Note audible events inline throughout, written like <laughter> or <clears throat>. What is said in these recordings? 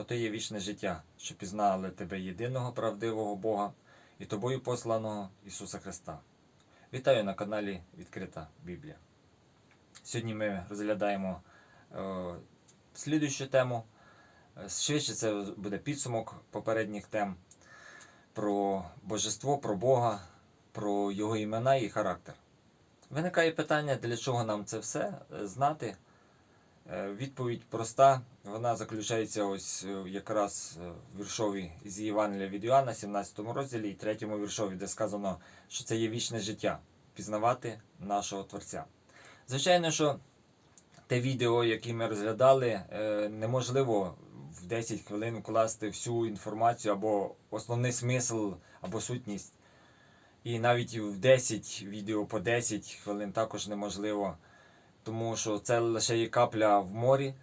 ото є вічне життя, що пізнали тебе єдиного правдивого Бога і тобою посланого Ісуса Христа. Вітаю на каналі Відкрита Біблія. Сьогодні ми розглядаємо е, слідуючу тему. Е, Швидше це буде підсумок попередніх тем про божество, про Бога, про Його імена і характер. Виникає питання, для чого нам це все е, знати. Е, Відповідь проста. Вона заключається ось е, якраз е, в віршові з Євангелія від Іоанна, 17 розділі і 3 віршові, де сказано, що це є вічне життя пізнавати нашого Творця. Звичайно, що те відео, яке ми розглядали, неможливо в 10 хвилин вкласти всю інформацію або основний смисл, або сутність. І навіть в 10 відео по 10 хвилин також неможливо, тому що це лише є капля в морі.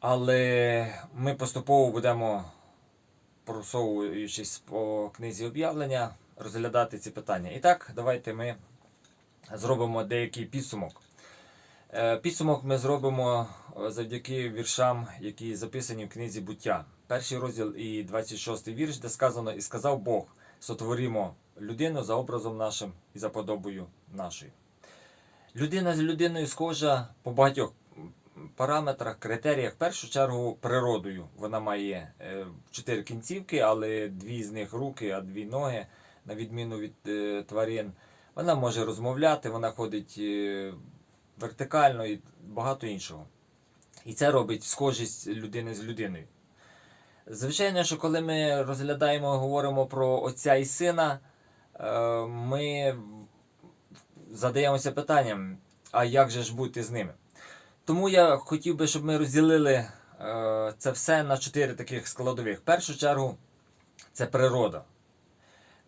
Але ми поступово будемо, просовуючись по книзі об'явлення, розглядати ці питання. І так, давайте ми зробимо деякий підсумок. Е, Підсумок ми зробимо е, завдяки віршам, які записані в книзі буття. Перший розділ і 26 вірш, де сказано: І сказав Бог: сотворімо людину за образом нашим і за подобою нашою. Людина з людиною схожа по багатьох параметрах, критеріях. В першу чергу природою. Вона має е, чотири кінцівки, але дві з них руки, а дві ноги, на відміну від е, тварин. Вона може розмовляти, вона ходить е, вертикально і багато іншого. І це робить схожість людини з людиною. Звичайно, що коли ми розглядаємо, говоримо про отця і сина, ми задаємося питанням, а як же ж бути з ними? Тому я хотів би, щоб ми розділили е, це все на чотири таких складових. В першу чергу, це природа.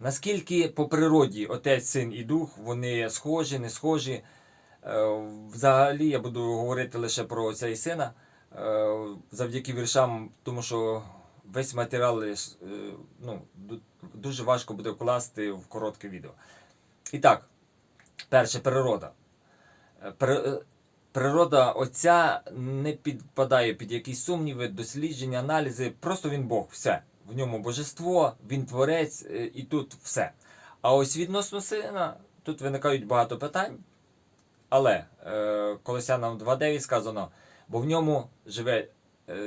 Наскільки по природі отець, син і дух, вони схожі, не схожі. Е, Взагалі я буду говорити лише про отця і сина е, завдяки віршам, тому що весь матеріал ну, дуже важко буде вкласти в коротке відео. І так, перше природа. Е, е, Природа отця не підпадає під якісь сумніви, дослідження, аналізи. Просто він Бог, все. В ньому божество, він творець, е, і тут все. А ось відносно сина, тут виникають багато питань. Але е, Колосянам 2.9 сказано, бо в ньому живе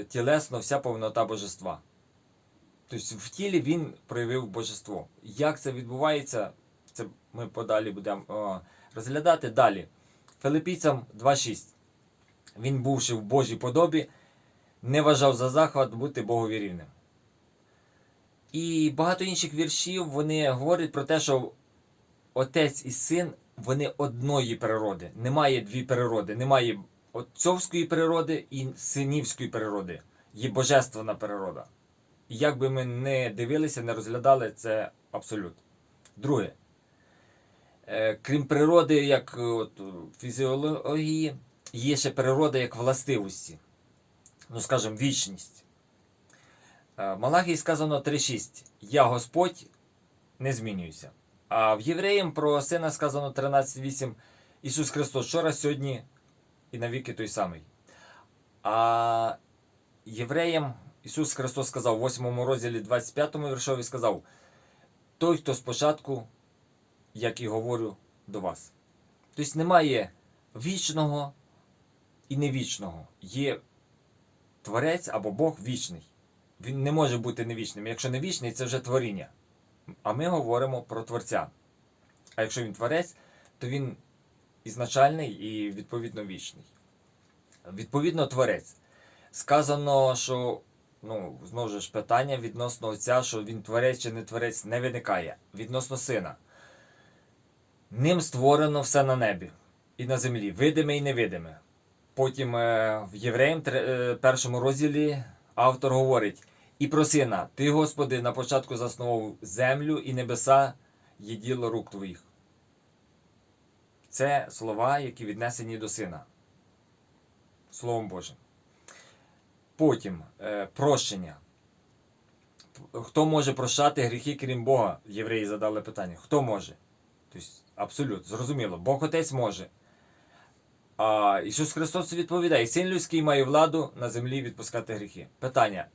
тілесно вся повнота божества. Тобто в тілі він проявив божество. Як це відбувається, ми подалі будемо розглядати далі. Филиппійцям 2.6. Він, бувши в Божій подобі, не вважав за захват бути Богові рівним. І багато інших віршів вони говорять про те, що отець і син вони одної природи. Немає дві природи. Немає отцовської природи і синівської природи. Є божественна природа. І як би ми не дивилися, не розглядали, це абсолют. Друге. Е, Крім природи, як е, от, фізіології, є ще природа як властивості. Ну, скажімо, вічність. Е, Малахії сказано 3.6. Я Господь не змінююся. А в Євреям про сина сказано 13.8. Ісус Христос вчора, сьогодні і навіки той самий. А євреям Ісус Христос сказав в 8 розділі 25 віршові сказав: Той, хто спочатку як і говорю до вас. Тобто немає вічного і невічного. Є творець або Бог вічний. Він не може бути невічним. Якщо не вічний, це вже творіння. А ми говоримо про Творця. А якщо він творець, то він ізначальний і відповідно вічний. Відповідно, творець. Сказано, що ну, знову ж питання відносно отця, що він творець чи не творець, не виникає. Відносно сина. Ним створено все на небі і на землі, видиме і невидиме. Потім е, в Євреям е, першому розділі автор говорить: І про сина, ти, Господи, на початку заснував землю і небеса є діло рук твоїх. Це слова, які віднесені до сина. Словом Божим. Потім е, прощення. Хто може прощати гріхи, крім Бога? Євреї задали питання. Хто може? Тобто, абсолютно, зрозуміло, Бог Отець може. А Ісус Христос відповідає: Син людський має владу на землі відпускати гріхи. Питання: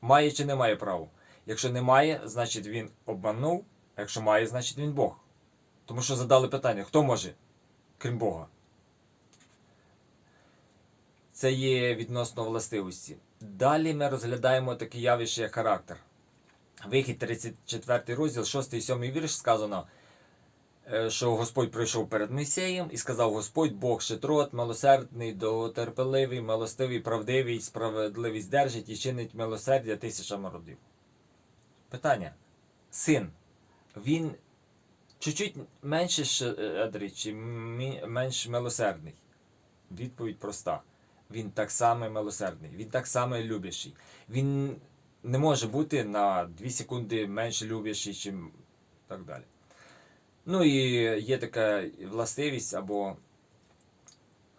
Має чи не має право? Якщо не має, значить він обманув, а якщо має, значить він Бог. Тому що задали питання, хто може, крім Бога? Це є відносно властивості. Далі ми розглядаємо таке явище, як характер. Вихід 34 розділ, 6 і 7 вірш сказано, що Господь прийшов перед Мойсеєм і сказав: Господь Бог щедрот, милосердний, довготерпеливий, милостивий, правдивий, справедливість держить і чинить милосердя тисячам народів. Питання. Син, він чуть-чуть менше щедрий чи менш милосердний? Відповідь проста. Він так само милосердний, він так само любящий. Він не може бути на 2 секунди менш любящий, чим так далі. Ну і є така властивість, або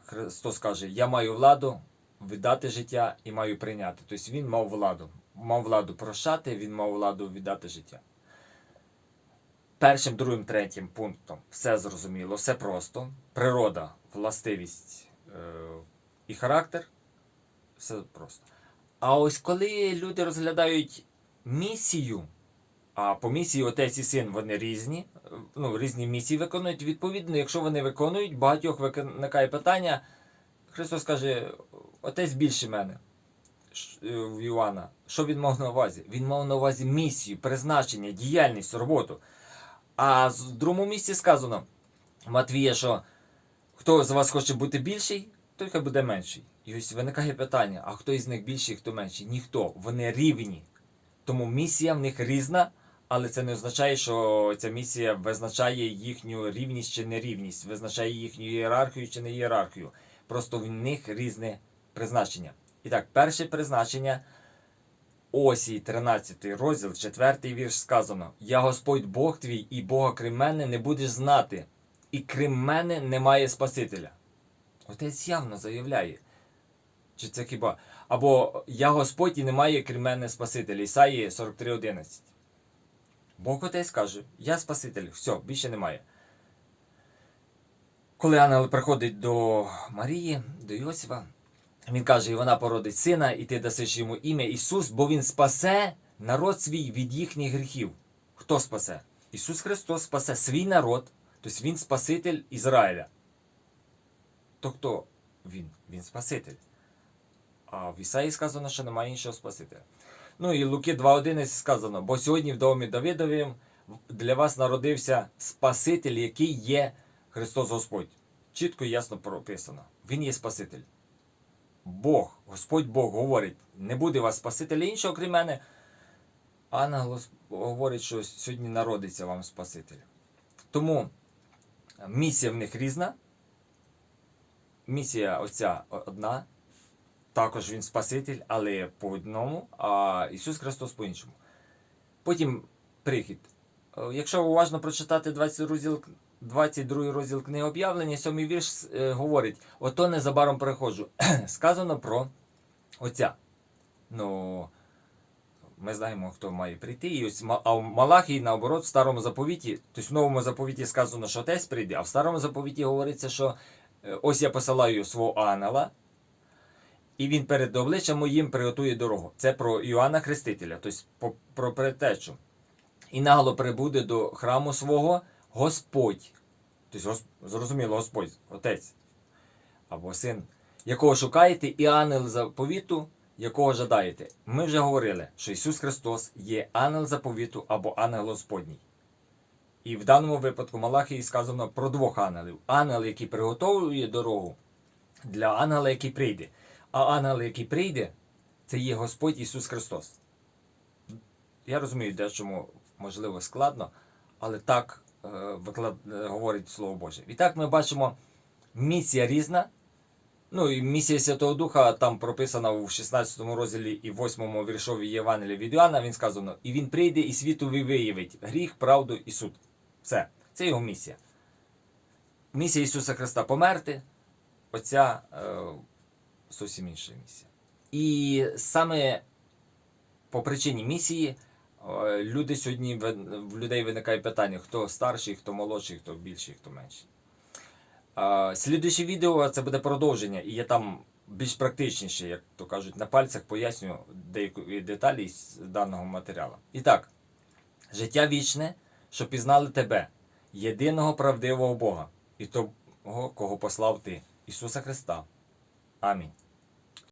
Христос каже, я маю владу віддати життя і маю прийняти. Тобто він мав владу. Мав владу прощати, він мав владу віддати життя. Першим, другим, третім пунктом все зрозуміло, все просто. Природа, властивість е- і характер. Все просто. А ось коли люди розглядають місію, а по місії отець і син вони різні, ну, різні місії виконують. Відповідно, якщо вони виконують, багатьох виникає питання. Христос каже, отець більше мене е, в Іоанна. Що він мав на увазі? Він мав на увазі місію, призначення, діяльність, роботу. А в другому місці сказано Матвія, що хто з вас хоче бути більший, той хай буде менший. І ось виникає питання: а хто із них більший, хто менший? Ніхто. Вони рівні. Тому місія в них різна, але це не означає, що ця місія визначає їхню рівність чи нерівність, визначає їхню ієрархію чи не ієрархію. Просто в них різне призначення. І так, перше призначення. Осій, 13 розділ, 4 вірш сказано: Я Господь Бог твій, і Бога крім мене не будеш знати, і крім мене немає Спасителя. Отець явно заявляє. Чи це хіба? Або я Господь і немає крім мене Спасителя. Ісаї 43.11. Бог Отець каже, я Спаситель, все, більше немає. Коли ангел приходить до Марії, до Йосифа, він каже, і вона породить сина, і ти дасиш йому ім'я Ісус, бо Він спасе народ свій від їхніх гріхів. Хто спасе? Ісус Христос спасе свій народ, тобто Він Спаситель Ізраїля. То хто Він? Він Спаситель. А в Ісаї сказано, що немає іншого Спасителя. Ну і Луки 2.11 сказано, бо сьогодні в домі Давидовім для вас народився Спаситель, який є Христос Господь. Чітко і ясно прописано. Він є Спаситель. Бог, Господь Бог говорить, не буде вас Спасителя іншого, крім мене. Ангел говорить, що сьогодні народиться вам Спаситель. Тому місія в них різна. Місія оця одна. Також він Спаситель, але по одному, а Ісус Христос по іншому. Потім прихід. Е, Якщо уважно прочитати 20 розділ, 22 розділ книги об'явлення, сьомий вірш е, говорить: ото незабаром приходжу. <clears throat> Сказано про Отця. Ну, ми знаємо, хто має прийти. І ось а в Малахії, наоборот, в старому заповіті, тобто в новому заповіті сказано, що отець прийде, а в старому заповіті говориться, що е, ось я посилаю свого ангела, і він перед обличчям моїм приготує дорогу. Це про Іоанна Хрестителя, тобто про предтечу. І нагло прибуде до храму свого Господь. Тобто, зрозуміло, Господь, Отець або Син, якого шукаєте, і ангел заповіту, якого жадаєте. Ми вже говорили, що Ісус Христос є ангел заповіту або ангел Господній. І в даному випадку Малахії сказано про двох ангелів: ангел, який приготовує дорогу, для ангела, який прийде. А ангел, який прийде, це є Господь Ісус Христос. Я розумію, дечому можливо складно, але так е, виклад... е, говорить Слово Боже. І так ми бачимо, місія різна. Ну і місія Святого Духа там прописана в 16 розділі і 8 віршові Євангелії від Іоанна, він сказано, і він прийде і світу виявить гріх, правду і суд. Все. Це його місія. Місія Ісуса Христа померти, оця е, зовсім інша місія. І саме по причині місії е, люди сьогодні в людей виникає питання, хто старший, хто молодший, хто більший, хто менший. Слідуюче відео це буде продовження, і я там більш практичніше, як то кажуть, на пальцях поясню деякі деталі з даного матеріалу. І так, життя вічне, що пізнали тебе, єдиного правдивого Бога, і того, кого послав ти, Ісуса Христа. Амінь.